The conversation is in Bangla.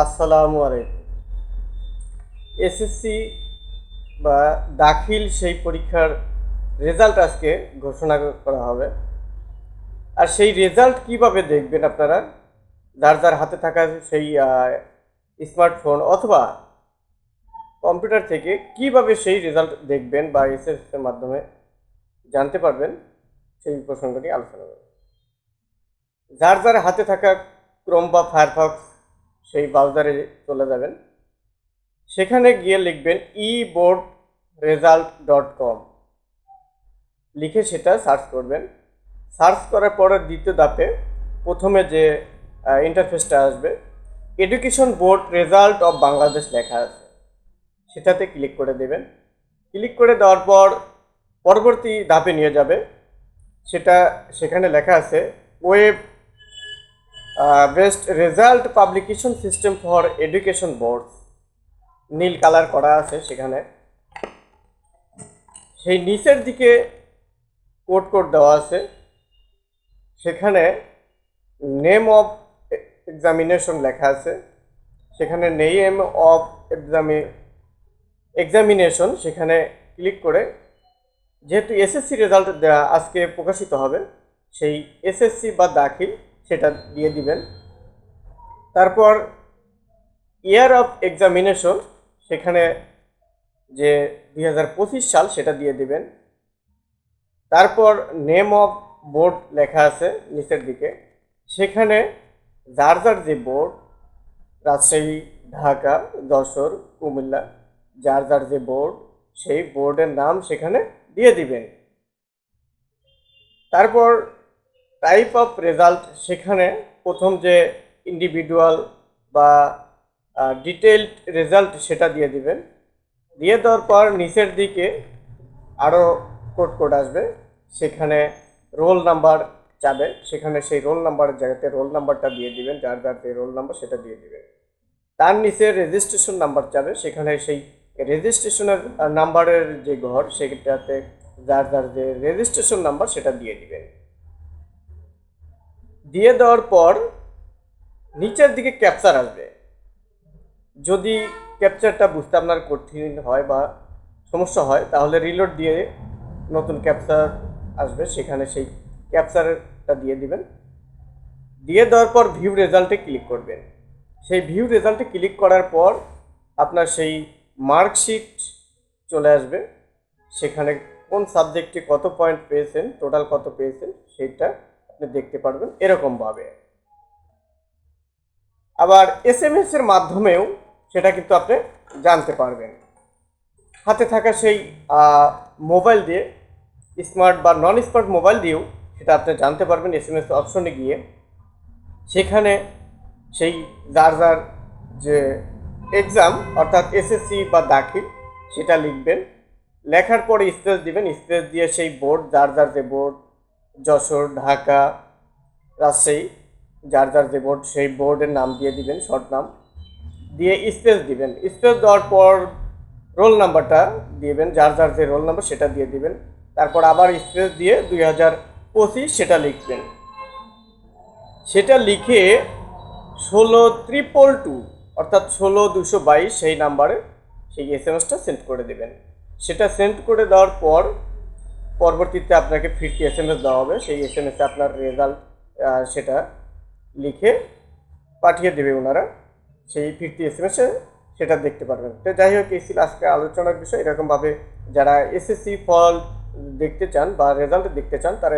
আসসালামু আলাইকুম। এসএসসি বা দাখিল সেই পরীক্ষার রেজাল্ট আজকে ঘোষণা করা হবে। আর সেই রেজাল্ট কীভাবে দেখবেন আপনারা? যার যার হাতে থাকা সেই স্মার্টফোন অথবা কম্পিউটার থেকে কীভাবে সেই রেজাল্ট দেখবেন বা এসএসসির মাধ্যমে জানতে পারবেন, সেই প্রসঙ্গ নিয়ে আলোচনা করব। যার যার হাতে থাকা ক্রোম বা ফায়ারফক্স সেই ব্রাউজারে চলে যাবেন। সেখানে গিয়ে লিখবেন E board result dot com লিখে সেটা সার্চ করবেন। সার্চ করার পরে দ্বিতীয় ধাপে প্রথমে যে ইন্টারফেসটা আসবে education board result of Bangladesh লেখা আছে। সেটাতে ক্লিক করে দেবেন। ক্লিক করে দেওয়ার পর পরবর্তী ধাপে নিয়ে যাবে। সেটা সেখানে লেখা আছে web based result publication system for education board Neil colour করা আছে সেখানে। সেই নিচের দিকে কোড কোড দেওয়া আছে। সেখানে নেম অফ এক্সামিনেশন লেখা আছে। সেখানে নেম অফ এক্সামি এক্সামিনেশন সেখানে ক্লিক করে যেহেতু এসএসসি রেজাল্ট আজকে প্রকাশিত হবে, সেই এসএসসি বা দাখিল সেটা দিয়ে দিবেন। তারপর ইয়ার অফ এক্সামিনেশন সেখানে যে দু হাজার পঁচিশ সাল সেটা দিয়ে দিবেন। তারপর নেম অফ বোর্ড লেখা আছে নিচের দিকে। সেখানে যার যার যে বোর্ড রাজশাহী, ঢাকা, যশোর, কুমিল্লা, যার যার যে বোর্ড সেই বোর্ডের নাম সেখানে দিয়ে দিবেন। তারপর টাইপ অফ রেজাল্ট সেখানে প্রথম যে ইন্ডিভিজুয়াল বা ডিটেলড রেজাল্ট সেটা দিয়ে দিবেন। দিয়ে দেওয়ার পর নিচের দিকে আরও কোড কোড আসবে। সেখানে রোল নাম্বার যাবে। সেখানে সেই রোল নাম্বারের জায়গাতে রোল নাম্বারটা দিয়ে দিবেন। যার যার যে রোল নাম্বার সেটা দিয়ে দিবেন। তার নিচে রেজিস্ট্রেশন নাম্বার যাবে। সেখানে সেই রেজিস্ট্রেশনের নাম্বারের যে ঘর, সেটাতে যার যার যে রেজিস্ট্রেশন নাম্বার সেটা দিয়ে দিবেন। দিয়ে দেওয়ার পর নিচের দিকে ক্যাপচার আসবে। যদি ক্যাপচারটা বুঝতে আপনার কঠিন হয় বা সমস্যা হয়, তাহলে রিলোড দিয়ে নতুন ক্যাপচার আসবে। সেখানে সেই ক্যাপচারটা দিয়ে দিবেন। দিয়ে দেওয়ার পর ভিউ রেজাল্টে ক্লিক করবেন। সেই ভিউ রেজাল্টে ক্লিক করার পর আপনার সেই মার্কশিট চলে আসবে। সেখানে কোন সাবজেক্টে কত পয়েন্ট পেয়েছেন টোটাল কত পেয়েছেন সেটা আপনি দেখতে পারবেন এরকমভাবে। আবার এস এম এর মাধ্যমেও সেটা কিন্তু আপনি জানতে পারবেন। হাতে থাকা সেই মোবাইল দিয়ে স্মার্ট বা নন স্মার্ট মোবাইল দিয়েও সেটা আপনি জানতে পারবেন এস এম এস অপশনে গিয়ে। সেখানে সেই যার যার যে এক্সাম অর্থাৎ এসএসসি বা দাখিল, সেটা লিখবেন। লেখার পরে স্পেস দিবেন স্পেস দিয়ে সেই বোর্ড যার যার যে বোর্ড যশোর, ঢাকা, রাজশাহী, যার যার যে বোর্ড, সেই বোর্ডের নাম দিয়ে দিবেন, শর্ট নাম। দিয়ে স্পেস দিবেন। স্পেস দেওয়ার পর রোল নাম্বারটা দিবেন, যার যার যে রোল নাম্বার সেটা দিয়ে দিবেন। তারপর আবার স্পেস দিয়ে দুই হাজার পঁচিশ সেটা লিখবেন। সেটা লিখে ষোলো ত্রিপল টু, অর্থাৎ ষোলো দুশো বাইশ, সেই নাম্বারে সেই এস এম এসটা সেন্ড করে দেবেন। সেটা সেন্ড করে দেওয়ার পর পরবর্তীতে আপনাকে ফিরতি এস এম এস দেওয়া হবে। সেই এস এম এসে আপনার রেজাল্ট সেটা লিখে পাঠিয়ে দেবে ওনারা। সেই ফিরতি এস এম এসে সেটা দেখতে পারবেন। তো যাই হোক, এই আজকে আলোচনার বিষয়। এরকমভাবে যারা এসএসসি ফল দেখতে চান বা রেজাল্ট দেখতে চান, তারা